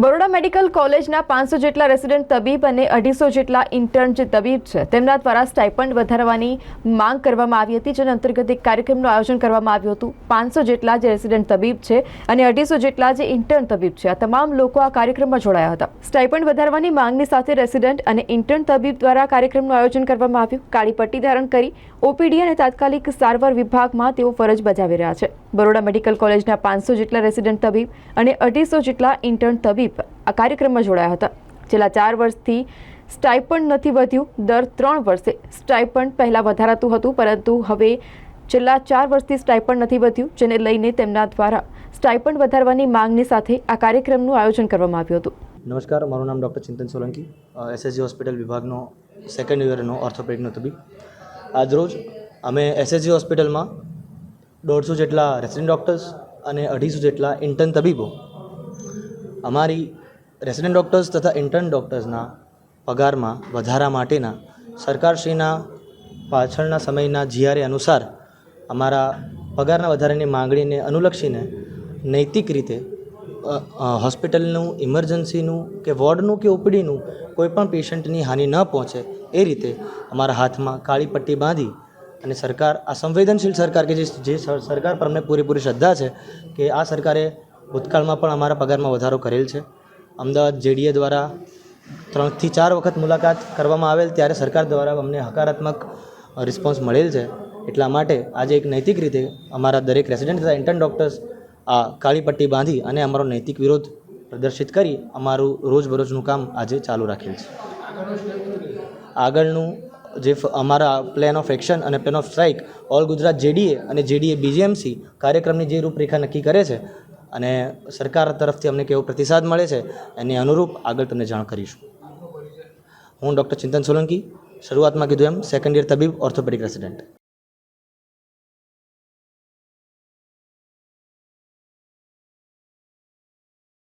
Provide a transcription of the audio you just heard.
Baroda medical કોલેજના પાંચસો જેટલા રેસિડેન્ટ તબીબ અને અઢીસો જેટલા ઇન્ટર્ન જે તબીબ છે, તેમના દ્વારા સ્ટાઇપન્ડ વધારવાની માંગ કરવામાં આવી હતી, જેના અંતર્ગત એક કાર્યક્રમનું આયોજન કરવામાં આવ્યું હતું. પાંચસો જેટલા જે રેસિડેન્ટ તબીબ છે અને અઢીસો જેટલા જે ઇન્ટર્ન તબીબ છે, આ તમામ લોકો આ કાર્યક્રમમાં જોડાયા હતા. સ્ટાઇપન્ડ વધારવાની માંગની સાથે રેસિડેન્ટ અને ઇન્ટર્ન તબીબ દ્વારા કાર્યક્રમનું આયોજન કરવામાં આવ્યું. કાળી પટ્ટી ધારણ કરી ઓપીડી અને તાત્કાલિક સારવાર વિભાગમાં તેઓ ફરજ બજાવી રહ્યા છે. બરોડા મેડિકલ કોલેજના પાંચસો જેટલા રેસિડેન્ટ તબીબ અને અઢીસો જેટલા ઇન્ટર્ન તબીબ આ કાર્યક્રમમાં જોડાયા હતા. છેલ્લા ચાર વર્ષથી સ્ટાઇપન્ડ નથી વધ્યું. દર ત્રણ વર્ષે સ્ટાઇપન્ડ પહેલાં વધારાતું હતું, પરંતુ હવે છેલ્લા ચાર વર્ષથી સ્ટાઇપન્ડ નથી વધ્યું, જેને લઈને તેમના દ્વારા સ્ટાઇપન્ડ વધારવાની માંગની સાથે આ કાર્યક્રમનું આયોજન કરવામાં આવ્યું હતું. નમસ્કાર, મારું નામ doctor Chintan Solanki SSG hospital વિભાગનો સેકન્ડ યરનો ઓર્થોપેડિકનો તબીબ. આજરોજ અમે એસએસજી હોસ્પિટલમાં દોઢસો જેટલા રેસિડન્ટ ડૉક્ટર્સ અને અઢીસો જેટલા ઇન્ટર્ન તબીબો અમારી રેસિડન્ટ ડૉક્ટર્સ તથા ઇન્ટર્ન ડૉક્ટર્સના પગારમાં વધારા માટેના સરકારશ્રીના પાછળના સમયના જીઆરએ અનુસાર અમારા પગારના વધારાની માંગણીને અનુલક્ષીને નૈતિક રીતે હોસ્પિટલનું ઇમરજન્સીનું કે વોર્ડનું કે ઓપીડીનું કોઈપણ પેશન્ટની હાનિ ન પહોંચે એ રીતે અમારા હાથમાં કાળી પટ્ટી બાંધી અને સરકાર, આ સંવેદનશીલ સરકાર કે જે સરકાર પર અમને પૂરેપૂરી શ્રદ્ધા છે કે આ સરકારે ભૂતકાળમાં પણ અમારા પગારમાં વધારો કરેલ છે. અમદાવાદ જેડીએ દ્વારા ત્રણથી ચાર વખત મુલાકાત કરવામાં આવેલ, ત્યારે સરકાર દ્વારા અમને હકારાત્મક રિસ્પોન્સ મળેલ છે. એટલા માટે આજે એક નૈતિક રીતે અમારા દરેક રેસિડેન્ટ તથા ઇન્ટર્ન ડૉક્ટર્સ આ કાળી પટ્ટી બાંધી અને અમારો નૈતિક વિરોધ પ્રદર્શિત કરી અમારું રોજબરોજનું કામ આજે ચાલુ રાખેલ છે. આગળનું જે અમારા પ્લાન ઓફ એક્શન અને plan of strike all Gujarat JDA અને જેડીએ બીજીએમસી કાર્યક્રમની જે રૂપરેખા નક્કી કરે છે અને સરકાર તરફથી અમને કેવો પ્રતિસાદ મળે છે, એની અનુરૂપ આગળ તમને જાણ કરીશું. હું ડૉક્ટર ચિંતન સોલંકી, શરૂઆતમાં કીધું એમ સેકન્ડ યર તબીબ ઓર્થોપેડિક રેસિડેન્ટ